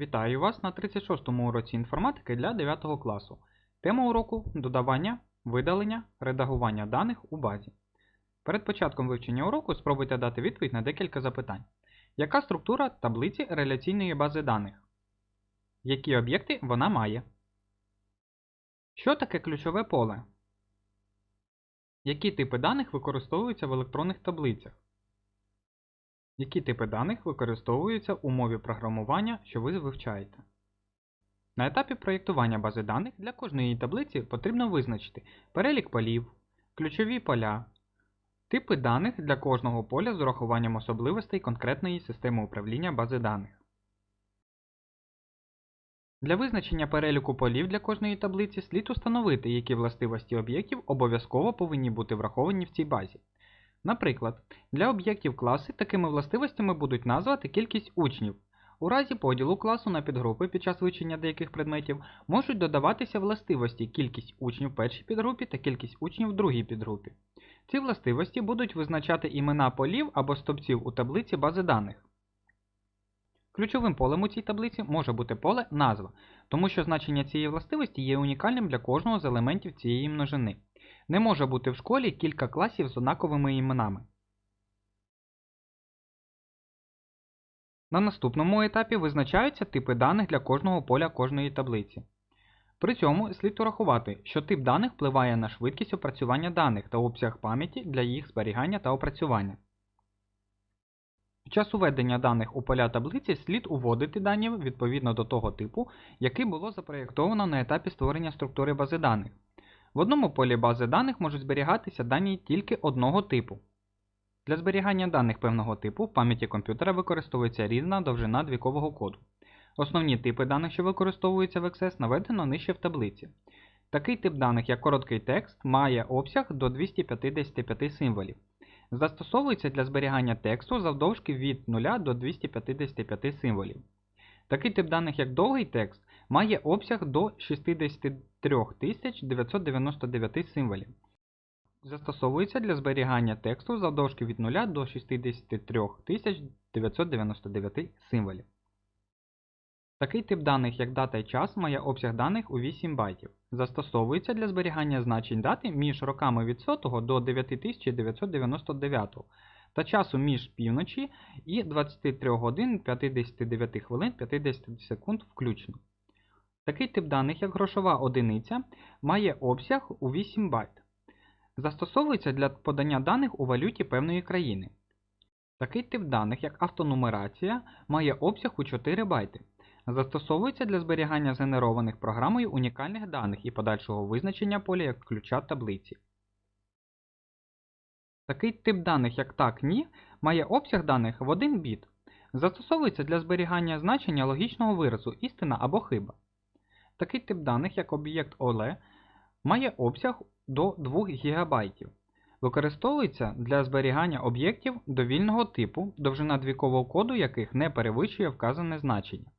Вітаю вас на 36-му уроці інформатики для 9 класу. Тема уроку додавання, видалення, редагування даних у базі. Перед початком вивчення уроку спробуйте дати відповідь на декілька запитань. Яка структура таблиці реляційної бази даних? Які об'єкти вона має? Що таке ключове поле? Які типи даних використовуються в електронних таблицях? Які типи даних використовуються у мові програмування, що ви вивчаєте? На етапі проєктування бази даних для кожної таблиці потрібно визначити перелік полів, ключові поля, типи даних для кожного поля з урахуванням особливостей конкретної системи управління бази даних. Для визначення переліку полів для кожної таблиці слід установити, які властивості об'єктів обов'язково повинні бути враховані в цій базі. Наприклад, для об'єктів класи такими властивостями будуть назвати кількість учнів. У разі поділу класу на підгрупи під час вивчення деяких предметів можуть додаватися властивості кількість учнів в першій підгрупі та кількість учнів в другій підгрупі. Ці властивості будуть визначати імена полів або стовпців у таблиці бази даних. Ключовим полем у цій таблиці може бути поле назва, тому що значення цієї властивості є унікальним для кожного з елементів цієї множини. Не може бути в школі кілька класів з однаковими іменами. На наступному етапі визначаються типи даних для кожного поля кожної таблиці. При цьому слід урахувати, що тип даних впливає на швидкість опрацювання даних та обсяг пам'яті для їх зберігання та опрацювання. Під час уведення даних у поля таблиці слід уводити дані відповідно до того типу, який було запроєктовано на етапі створення структури бази даних. В одному полі бази даних можуть зберігатися дані тільки одного типу. Для зберігання даних певного типу в пам'яті комп'ютера використовується різна довжина двікового коду. Основні типи даних, що використовуються в Access, наведено нижче в таблиці. Такий тип даних, як короткий текст, має обсяг до 255 символів. Застосовується для зберігання тексту завдовжки від 0 до 255 символів. Такий тип даних, як довгий текст, має обсяг до 63 999 символів. Застосовується для зберігання тексту завдовжки від 0 до 63 999 символів. Такий тип даних, як дата і час, має обсяг даних у 8 байтів. Застосовується для зберігання значень дати між роками від 100 до 9999 та часу між півночі і 23 годин 59 хвилин 50 секунд включно. Такий тип даних, як грошова одиниця, має обсяг у 8 байт. Застосовується для подання даних у валюті певної країни. Такий тип даних, як автонумерація, має обсяг у 4 байти. Застосовується для зберігання згенерованих програмою унікальних даних і подальшого визначення поля як ключа таблиці. Такий тип даних, як так ні, має обсяг даних в 1 біт. Застосовується для зберігання значення логічного виразу істина або хиба. Такий тип даних, як об'єкт OLE, має обсяг до 2 ГБ. Використовується для зберігання об'єктів довільного типу, довжина двікового коду яких не перевищує вказане значення.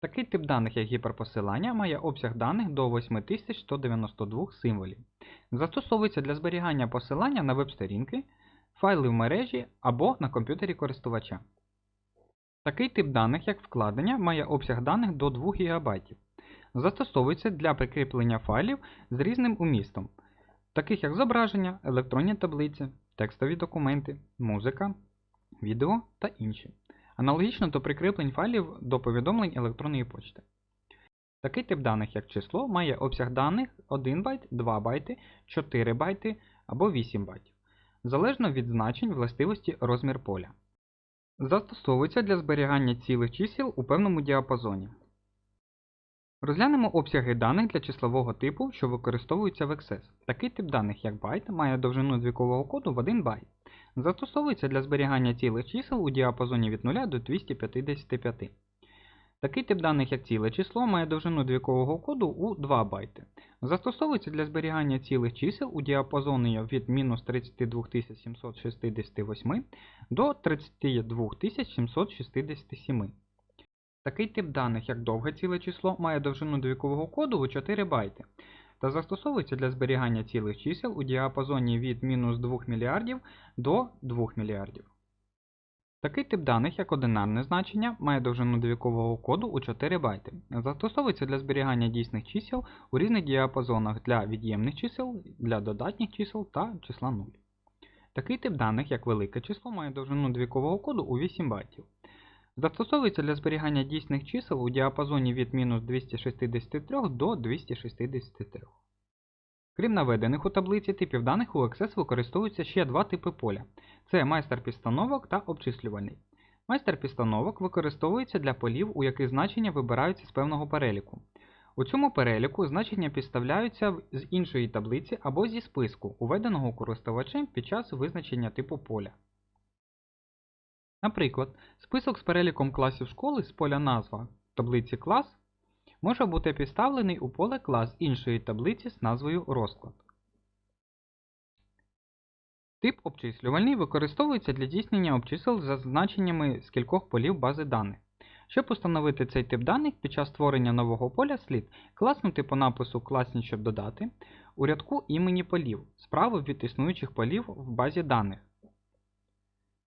Такий тип даних, як гіперпосилання, має обсяг даних до 8192 символів. Застосовується для зберігання посилання на веб-сторінки, файли в мережі або на комп'ютері користувача. Такий тип даних, як вкладення, має обсяг даних до 2 ГБ. Застосовується для прикріплення файлів з різним умістом, таких як зображення, електронні таблиці, текстові документи, музика, відео та інші. Аналогічно до прикріплень файлів до повідомлень електронної почти. Такий тип даних, як число, має обсяг даних 1 байт, 2 байти, 4 байти або 8 байтів, залежно від значень властивості розмір поля. Застосовується для зберігання цілих чисел у певному діапазоні. Розглянемо обсяги даних для числового типу, що використовуються в Excess. Такий тип даних, як байт, має довжину двікового коду в 1 байт. Застосовується для зберігання цілих чисел у діапазоні від 0 до 255. Такий тип даних, як ціле число, має довжину двікового коду у 2 байти. Застосовується для зберігання цілих чисел у діапазоні від мінус 32 768 до 32 767. Такий тип даних, як довге ціле число, має довжину двікового коду у 4 байти та застосовується для зберігання цілих чисел у діапазоні від мінус 2 мільярдів до 2 мільярдів. Такий тип даних, як одинарне значення, має довжину двійкового коду у 4 байти. Застосовується для зберігання дійсних чисел у різних діапазонах для від'ємних чисел, для додатніх чисел та числа 0. Такий тип даних, як велике число, має довжину двійкового коду у 8 байтів. Застосовується для зберігання дійсних чисел у діапазоні від мінус 263 до 263. Крім наведених у таблиці типів даних, у Access використовуються ще два типи поля. Це майстер підстановок та обчислювальний. Майстер підстановок використовується для полів, у яких значення вибираються з певного переліку. У цьому переліку значення підставляються з іншої таблиці або зі списку, уведеного користувачем під час визначення типу поля. Наприклад, список з переліком класів школи з поля назва таблиці клас може бути підставлений у поле клас іншої таблиці з назвою розклад. Тип обчислювальний використовується для здійснення обчисел за значеннями з кількох полів бази даних. Щоб установити цей тип даних, під час створення нового поля слід класнути по напису класні, щоб додати у рядку імені полів справа від існуючих полів в базі даних.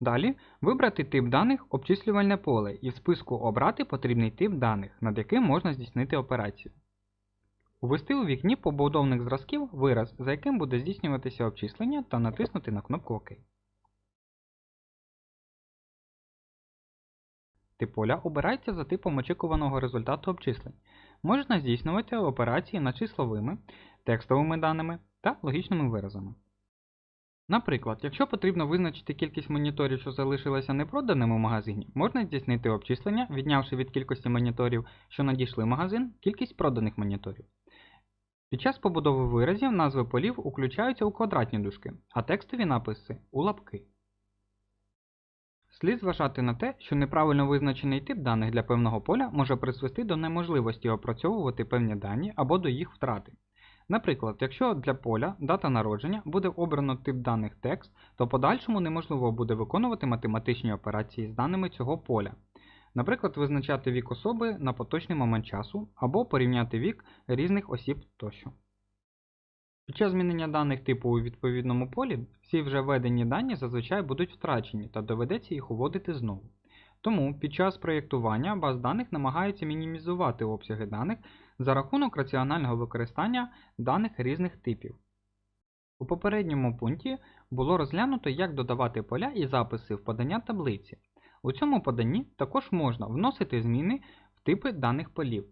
Далі вибрати тип даних обчислювальне поле і в списку обрати потрібний тип даних, над яким можна здійснити операцію. Увести у вікні побудовних зразків вираз, за яким буде здійснюватися обчислення та натиснути на кнопку ОК. Тип поля обирається за типом очікуваного результату обчислень. Можна здійснювати операції над числовими, текстовими даними та логічними виразами. Наприклад, якщо потрібно визначити кількість моніторів, що залишилися непроданими в магазині, можна здійснити обчислення, віднявши від кількості моніторів, що надійшли в магазин, кількість проданих моніторів. Під час побудови виразів назви полів включаються у квадратні дужки, а текстові написи у лапки. Слід зважати на те, що неправильно визначений тип даних для певного поля може призвести до неможливості опрацьовувати певні дані або до їх втрати. Наприклад, якщо для поля дата народження буде обрано тип даних текст, то подальшому неможливо буде виконувати математичні операції з даними цього поля. Наприклад, визначати вік особи на поточний момент часу або порівняти вік різних осіб тощо. Під час змінення даних типу у відповідному полі всі вже введені дані зазвичай будуть втрачені та доведеться їх уводити знову. Тому під час проєктування баз даних намагаються мінімізувати обсяги даних за рахунок раціонального використання даних різних типів. У попередньому пункті було розглянуто, як додавати поля і записи в подання таблиці. У цьому поданні також можна вносити зміни в типи даних полів,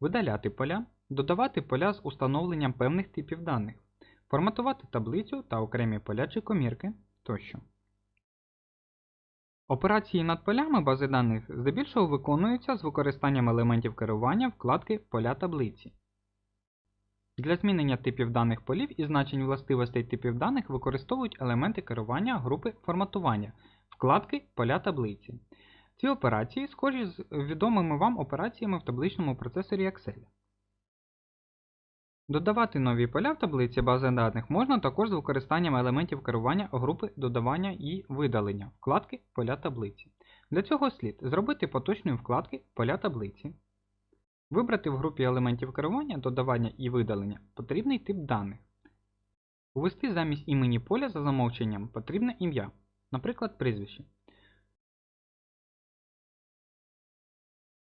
видаляти поля, додавати поля з установленням певних типів даних, форматувати таблицю та окремі поля чи комірки тощо. Операції над полями бази даних здебільшого виконуються з використанням елементів керування вкладки Поля таблиці. Для змінення типів даних полів і значень властивостей типів даних використовують елементи керування групи форматування вкладки Поля таблиці. Ці операції схожі з відомими вам операціями в табличному процесорі Excel. Додавати нові поля в таблиці бази даних можна також з використанням елементів керування групи додавання і видалення вкладки Поля таблиці. Для цього слід зробити поточної вкладки Поля таблиці, вибрати в групі елементів керування, додавання і видалення потрібний тип даних, увести замість імені поля за замовченням потрібне ім'я, наприклад, прізвище.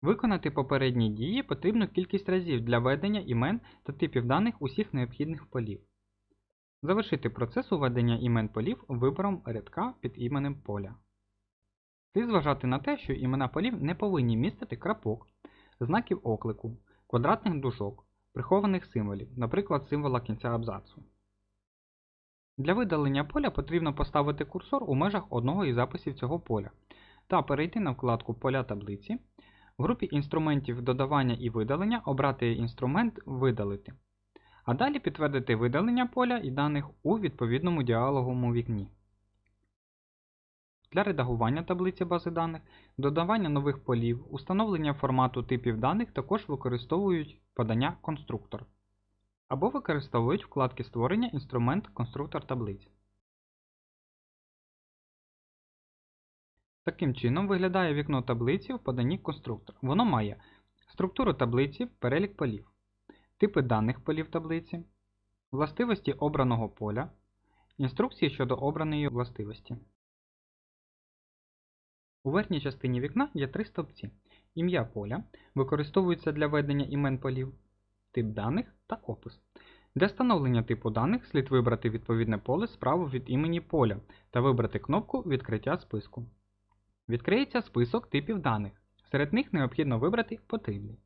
Виконати попередні дії потрібно кількість разів для введення імен та типів даних усіх необхідних полів. Завершити процес введення імен полів вибором рядка під іменем поля. Слід зважати на те, що імена полів не повинні містити крапок, знаків оклику, квадратних дужок, прихованих символів, наприклад, символа кінця абзацу. Для видалення поля потрібно поставити курсор у межах одного із записів цього поля та перейти на вкладку Поля таблиці. В групі інструментів додавання і видалення обрати інструмент Видалити, а далі підтвердити видалення поля і даних у відповідному діалоговому вікні. Для редагування таблиці бази даних, додавання нових полів, установлення формату типів даних також використовують подання конструктор або використовують вкладки створення інструмент конструктор таблиць. Таким чином виглядає вікно таблиці в поданні конструктор. Воно має структуру таблиці, перелік полів, типи даних полів таблиці, властивості обраного поля, інструкції щодо обраної властивості. У верхній частині вікна є три стовпці. Ім'я поля використовується для ведення імен полів, тип даних та опис. Для встановлення типу даних слід вибрати відповідне поле справа від імені поля та вибрати кнопку Відкриття списку. Відкриється список типів даних. Серед них необхідно вибрати потрібний.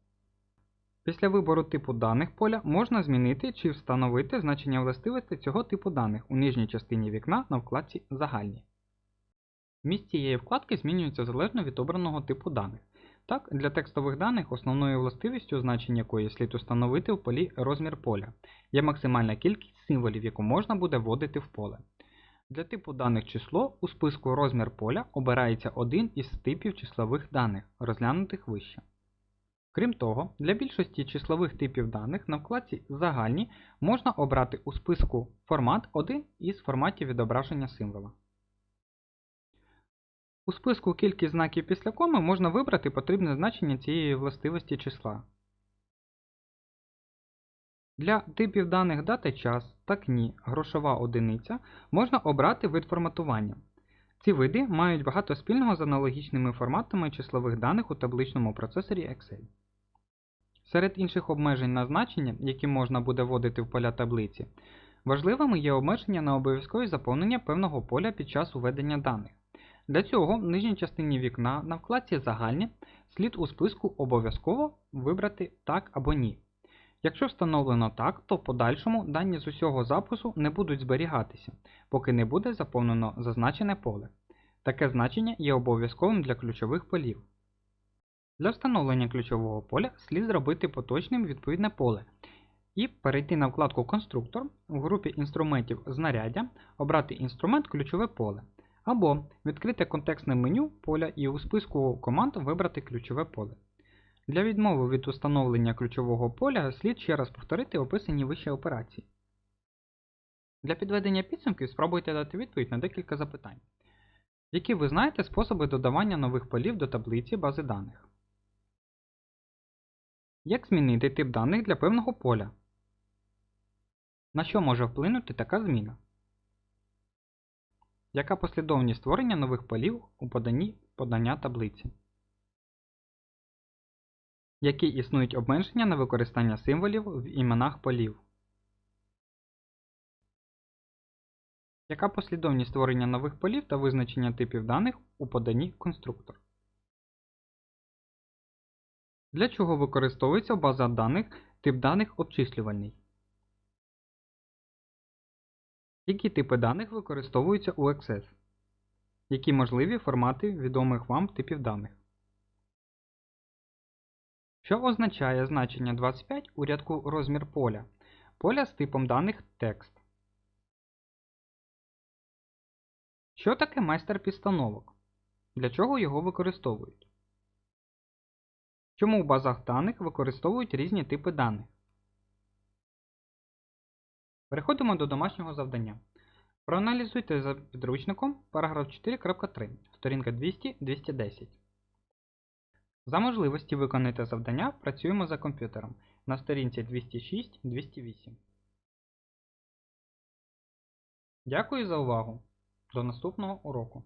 Після вибору типу даних поля можна змінити чи встановити значення властивостей цього типу даних у нижній частині вікна на вкладці Загальні. Місць цієї вкладки змінюється залежно від обраного типу даних. Так, для текстових даних основною властивістю, значення якої слід установити в полі розмір поля, є максимальна кількість символів, яку можна буде вводити в поле. Для типу даних число у списку розмір поля обирається один із типів числових даних, розглянутих вище. Крім того, для більшості числових типів даних на вкладці Загальні можна обрати у списку формат один із форматів відображення символа. У списку кількість знаків після коми можна вибрати потрібне значення цієї властивості числа. Для типів даних дата час, так ні, грошова одиниця можна обрати вид форматування. Ці види мають багато спільного з аналогічними форматами числових даних у табличному процесорі Excel. Серед інших обмежень на значення, які можна буде вводити в поля таблиці, важливими є обмеження на обов'язкове заповнення певного поля під час введення даних. Для цього в нижній частині вікна на вкладці Загальні слід у списку обов'язково вибрати Так або Ні. Якщо встановлено так, то в подальшому дані з усього запису не будуть зберігатися, поки не буде заповнено зазначене поле. Таке значення є обов'язковим для ключових полів. Для встановлення ключового поля слід зробити поточним відповідне поле і перейти на вкладку Конструктор в групі інструментів знаряддя, обрати інструмент Ключове поле. Або відкрити контекстне меню поля і у списку команд вибрати ключове поле. Для відмови від установлення ключового поля слід ще раз повторити описані вище операції. Для підведення підсумків спробуйте дати відповідь на декілька запитань. Які ви знаєте способи додавання нових полів до таблиці бази даних? Як змінити тип даних для певного поля? На що може вплинути така зміна? Яка послідовність створення нових полів у поданні подання таблиці? Які існують обмеження на використання символів в іменах полів? Яка послідовність створення нових полів та визначення типів даних у поданні конструктор? Для чого використовується база даних тип даних обчислювальний? Які типи даних використовуються у Access? Які можливі формати відомих вам типів даних? Що означає значення 25 у рядку розмір поля? Поля з типом даних текст. Що таке майстер підстановок? Для чого його використовують? Чому в базах даних використовують різні типи даних? Переходимо до домашнього завдання. Проаналізуйте за підручником параграф 4.3, сторінка 200-210. За можливості виконати завдання працюємо за комп'ютером на сторінці 206-208. Дякую за увагу! До наступного уроку!